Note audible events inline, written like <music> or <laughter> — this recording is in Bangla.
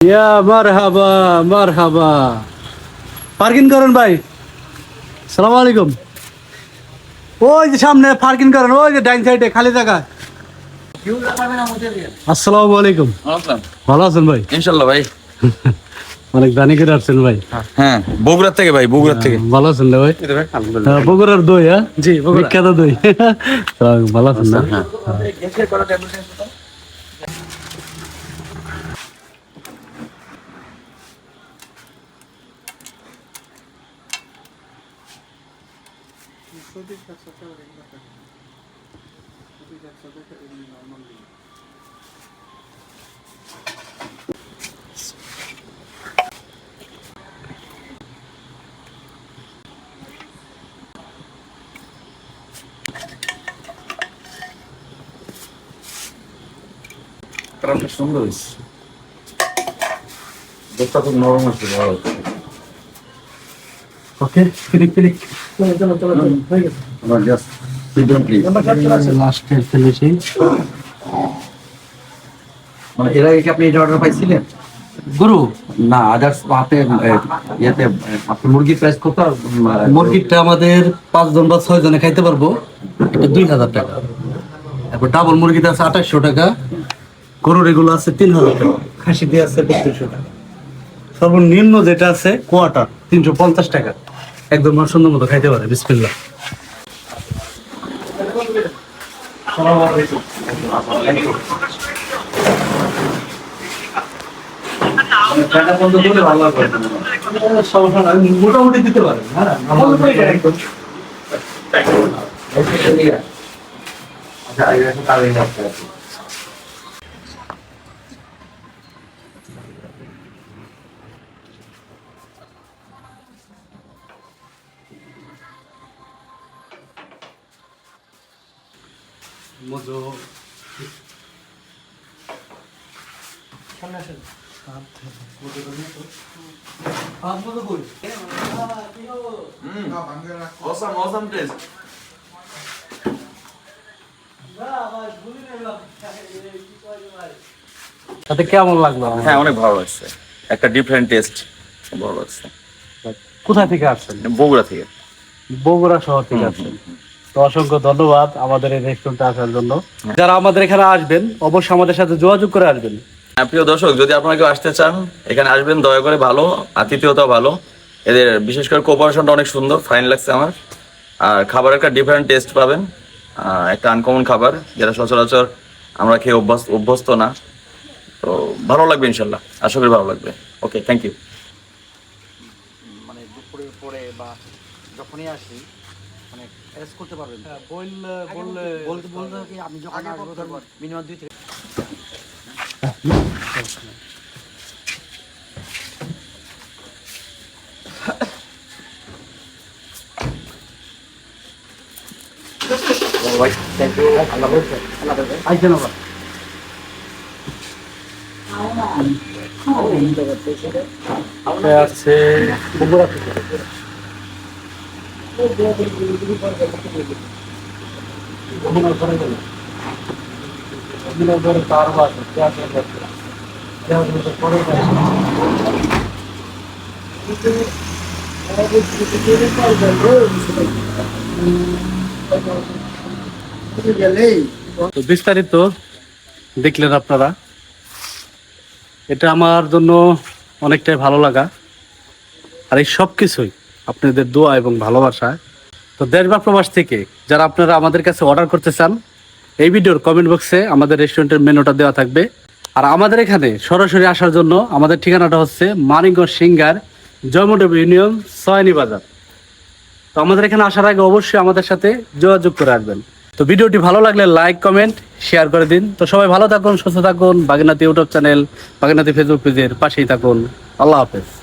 ইয়া মারহাবা মারহাবা। পার্কিং করেন ভাই। সালাম আলাইকুম। ওই যে সামনে পার্কিং করেন ওই যে ডাইন সাইডে খালি জায়গা। আসসালামু আলাইকুম। ভালো আছেন ভাই? ইনশাল্লাহ ভাই। <laughs> অনেক দানি করে আসছেন ভাই। হ্যাঁ বগুড়ার থেকে ভাই বগুড়ার থেকে। ভালো আছেন না ভাই? হ্যাঁ, বগুড়ার দই হ্যাঁ? জি বিখ্যাত দই। <laughs> হ্যাঁ, ভালো আছেন না? কারণটা সুন্দর হয়েছে দুধটা খুব নরম আছে ভালো হচ্ছে ওকে ক্লিক ক্লিক চলো চলো চলো চলো, হয়ে গেছে। আমার জাস্ট সিজন প্লিজ লাস্টের মানে এর আগে কি আপনি এটা অর্ডার পাইছিলেন? গুরু। না আদার্স আপনি ইয়েতে আপনি মুরগি প্রাইস কত? মুরগিটা আমাদের পাঁচজন বা ছয় জনে খাইতে পারব। এটা দুই হাজার টাকা। তারপর ডাবল মুরগিতে আছে আঠাশশো টাকা। গরুর এগুলো আছে তিন হাজার টাকা। খাসি দিয়ে আছে বত্রিশশো টাকা। সর্বনিম্ন যেটা আছে কোয়াটার তিনশো পঞ্চাশ টাকা। একদম আমার সুন্দর মতো খাইতে পারে বিসমিল্লা মোটামুটি দিতে পারেন হ্যাঁ মজো। তাতে কেমন লাগল হ্যাঁ অনেক ভালো লাগছে। একটা ডিফারেন্ট টেস্ট ভালো লাগছে। কোথায় থেকে আসছেন? বগুড়া থেকে। বগুড়া শহর থেকে আসছেন। তো অসংখ্য ধন্যবাদ আমাদের এই রেস্টুরেন্টে আসার জন্য। যারা আমাদের এখানে আসবেন অবশ্যই আমাদের সাথে যোগাযোগ করে আসবেন। হ্যাঁ, প্রিয় দর্শক যদি আপনারা কেউ আসতে চান এখানে আসবেন দয়া করে ভালো আতিথেয়তা ভালো। এদের বিশেষ করে কোপারেশনটা অনেক সুন্দর ফাইন লাগছে আমার। আর খাবার একটা ডিফারেন্ট টেস্ট পাবেন। একটা আনকমন খাবার যেটা সচরাচর আমরা খেয়ে অভ্যস্ত অভ্যস্ত না। তো ভালো লাগবে ইনশাল্লাহ আশা করি ভালো লাগবে। ওকে থ্যাংক ইউ মানে দুপুরে পরে বা যখনই আসি অ্যারেস্ট করতে পারবেন। বললে বললে বলতে বলতে কি আপনি যখন আসব তখন মিনিমাম দুই থেকে আবার আছে? তো বিস্তারিত দেখলেন আপনারা। এটা আমার জন্য অনেকটাই ভালো লাগা। আর এই সব কিছুই আপনাদের দোয়া এবং ভালোবাসা। তো দেশ বা প্রবাস থেকে যারা আপনারা আমাদের কাছে অর্ডার করতে চান, এই ভিডিওর কমেন্ট বক্সে আমাদের রেস্টুরেন্টের মেনুটা দেওয়া থাকবে। আর আমাদের এখানে সরাসরি আসার জন্য আমাদের ঠিকানাটা হচ্ছে মানিকগঞ্জ সিঙ্গার জয়মন্ডপ ইউনিয়ন, সয়নি বাজার। তো আমাদের এখানে আসার আগে অবশ্যই আমাদের সাথে যোগাযোগ করে আসবেন তো ভিডিওটি ভালো লাগলে লাইক কমেন্ট শেয়ার করে দিন। তো সবাই ভালো থাকুন, সুস্থ থাকুন। Baginati YouTube channel Baginati Facebook পেজের পাশেই থাকুন। আল্লাহ হাফেজ।